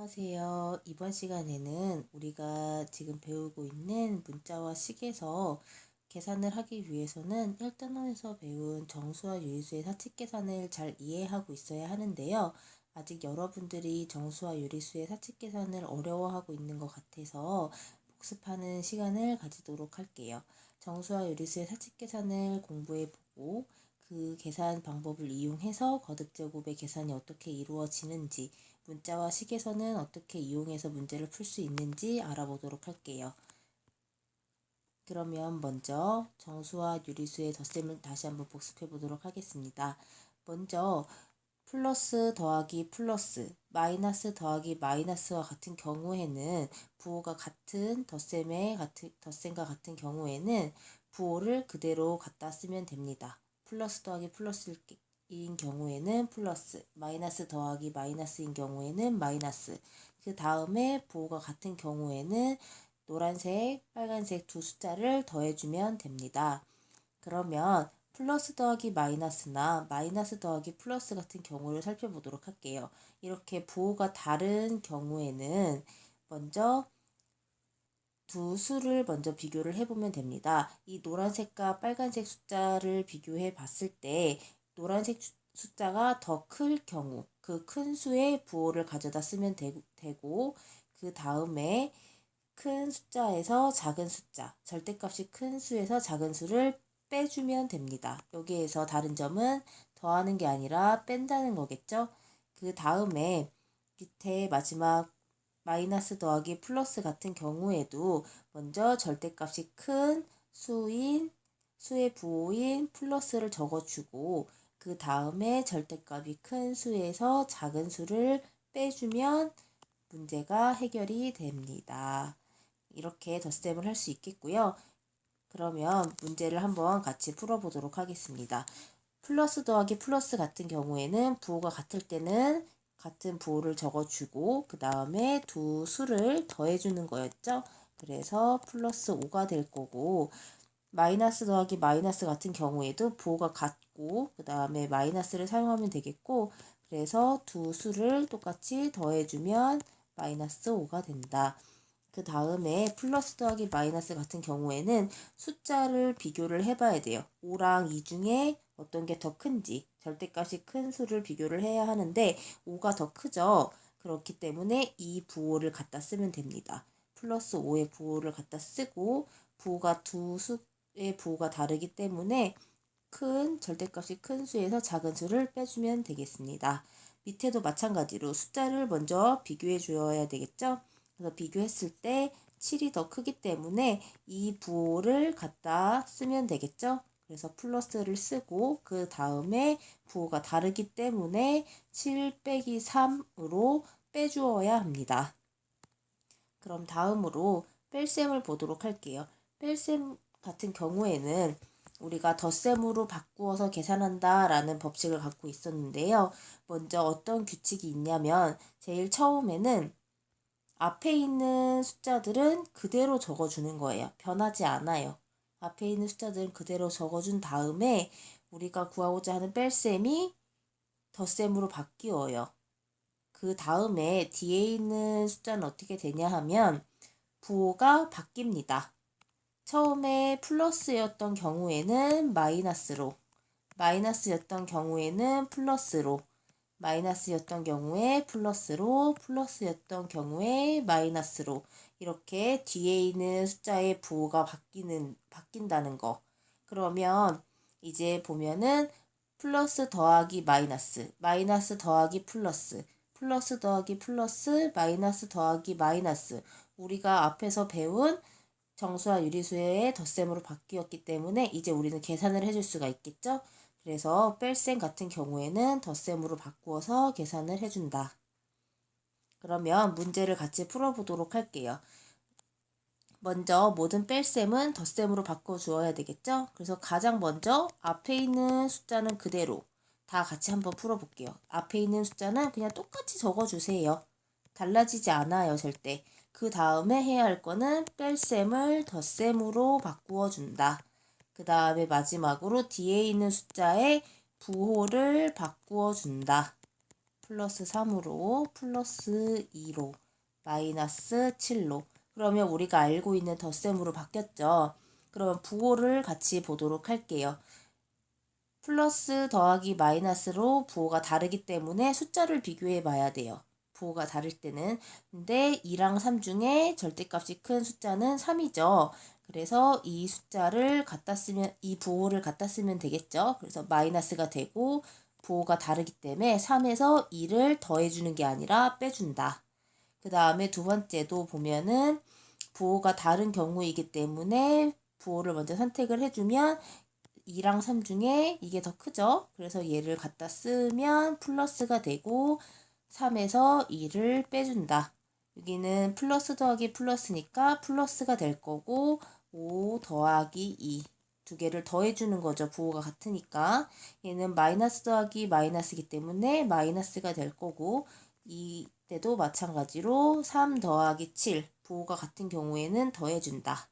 안녕하세요. 이번 시간에는 우리가 지금 배우고 있는 문자와 식에서 계산을 하기 위해서는 1단원에서 배운 정수와 유리수의 사칙 계산을 잘 이해하고 있어야 하는데요. 아직 여러분들이 정수와 유리수의 사칙 계산을 어려워하고 있는 것 같아서 복습하는 시간을 가지도록 할게요. 정수와 유리수의 사칙 계산을 공부해 보고 그 계산 방법을 이용해서 거듭제곱의 계산이 어떻게 이루어지는지 문자와 식에서는 어떻게 이용해서 문제를 풀 수 있는지 알아보도록 할게요. 그러면 먼저 정수와 유리수의 덧셈을 다시 한번 복습해 보도록 하겠습니다. 먼저 플러스 더하기 플러스 마이너스 더하기 마이너스와 같은 경우에는 부호가 같은 덧셈의 같은 덧셈과 같은 경우에는 부호를 그대로 갖다 쓰면 됩니다. 플러스 더하기 플러스 인 경우에는 플러스, 마이너스 더하기 마이너스인 경우에는 마이너스. 그 다음에 부호가 같은 경우에는 노란색, 빨간색 두 숫자를 더해주면 됩니다. 그러면 플러스 더하기 마이너스나 마이너스 더하기 플러스 같은 경우를 살펴보도록 할게요. 이렇게 부호가 다른 경우에는 먼저 두 수를 먼저 비교를 해보면 됩니다. 이 노란색과 빨간색 숫자를 비교해 봤을 때 노란색 숫자가 더 클 경우 그 큰 수의 부호를 가져다 쓰면 되고 그 다음에 큰 숫자에서 작은 숫자 절대값이 큰 수에서 작은 수를 빼주면 됩니다. 여기에서 다른 점은 더하는 게 아니라 뺀다는 거겠죠. 그 다음에 밑에 마지막 마이너스 더하기 플러스 같은 경우에도 먼저 절대값이 큰 수인 수의 부호인 플러스를 적어주고 그 다음에 절대값이 큰 수에서 작은 수를 빼주면 문제가 해결이 됩니다. 이렇게 덧셈을 할 수 있겠고요. 그러면 문제를 한번 같이 풀어보도록 하겠습니다. 플러스 더하기 플러스 같은 경우에는 부호가 같을 때는 같은 부호를 적어주고 그 다음에 두 수를 더해주는 거였죠. 그래서 플러스 5가 될 거고 마이너스 더하기 마이너스 같은 경우에도 부호가 같고 그 다음에 마이너스를 사용하면 되겠고 그래서 두 수를 똑같이 더해주면 마이너스 5가 된다. 그 다음에 플러스 더하기 마이너스 같은 경우에는 숫자를 비교를 해봐야 돼요. 5랑 2 중에 어떤 게 더 큰지 절대값이 큰 수를 비교를 해야 하는데 5가 더 크죠. 그렇기 때문에 이 부호를 갖다 쓰면 됩니다. 플러스 5의 부호를 갖다 쓰고 부호가 두 수, 의 부호가 다르기 때문에 큰 절대값이 큰 수에서 작은 수를 빼주면 되겠습니다. 밑에도 마찬가지로 숫자를 먼저 비교해 주어야 되겠죠? 그래서 비교했을 때 7이 더 크기 때문에 이 부호를 갖다 쓰면 되겠죠? 그래서 플러스를 쓰고 그 다음에 부호가 다르기 때문에 7 빼기 3으로 빼주어야 합니다. 그럼 다음으로 뺄셈을 보도록 할게요. 뺄셈 같은 경우에는 우리가 덧셈으로 바꾸어서 계산한다라는 법칙을 갖고 있었는데요. 먼저 어떤 규칙이 있냐면 제일 처음에는 앞에 있는 숫자들은 그대로 적어주는 거예요. 변하지 않아요. 앞에 있는 숫자들은 그대로 적어준 다음에 우리가 구하고자 하는 뺄셈이 덧셈으로 바뀌어요. 그 다음에 뒤에 있는 숫자는 어떻게 되냐 하면 부호가 바뀝니다. 처음에 플러스였던 경우에는 마이너스로, 마이너스였던 경우에는 플러스로, 마이너스였던 경우에 플러스로, 플러스였던 경우에 마이너스로 이렇게 뒤에 있는 숫자의 부호가 바뀌는 바뀐다는 거. 그러면 이제 보면은 플러스 더하기 마이너스, 마이너스 더하기 플러스, 플러스 더하기 플러스, 마이너스 더하기 마이너스. 우리가 앞에서 배운 정수와 유리수의 덧셈으로 바뀌었기 때문에 이제 우리는 계산을 해줄 수가 있겠죠? 그래서 뺄셈 같은 경우에는 덧셈으로 바꾸어서 계산을 해준다. 그러면 문제를 같이 풀어보도록 할게요. 먼저 모든 뺄셈은 덧셈으로 바꿔주어야 되겠죠? 그래서 가장 먼저 앞에 있는 숫자는 그대로 다 같이 한번 풀어볼게요. 앞에 있는 숫자는 그냥 똑같이 적어주세요. 달라지지 않아요, 절대. 그 다음에 해야 할 거는 뺄셈을 덧셈으로 바꾸어 준다. 그 다음에 마지막으로 뒤에 있는 숫자의 부호를 바꾸어 준다. 플러스 3으로 플러스 2로 마이너스 7로 그러면 우리가 알고 있는 덧셈으로 바뀌었죠. 그러면 부호를 같이 보도록 할게요. 플러스 더하기 마이너스로 부호가 다르기 때문에 숫자를 비교해 봐야 돼요. 부호가 다를 때는. 근데 2랑 3 중에 절대값이 큰 숫자는 3이죠. 그래서 이 숫자를 갖다 쓰면, 이 부호를 갖다 쓰면 되겠죠. 그래서 마이너스가 되고 부호가 다르기 때문에 3에서 2를 더해주는 게 아니라 빼준다. 그 다음에 두 번째도 보면은 부호가 다른 경우이기 때문에 부호를 먼저 선택을 해주면 2랑 3 중에 이게 더 크죠? 그래서 얘를 갖다 쓰면 플러스가 되고 3에서 2를 빼준다. 여기는 플러스 더하기 플러스니까 플러스가 될 거고 5 더하기 2. 두 개를 더해주는 거죠. 부호가 같으니까. 얘는 마이너스 더하기 마이너스이기 때문에 마이너스가 될 거고 이때도 마찬가지로 3 더하기 7. 부호가 같은 경우에는 더해준다.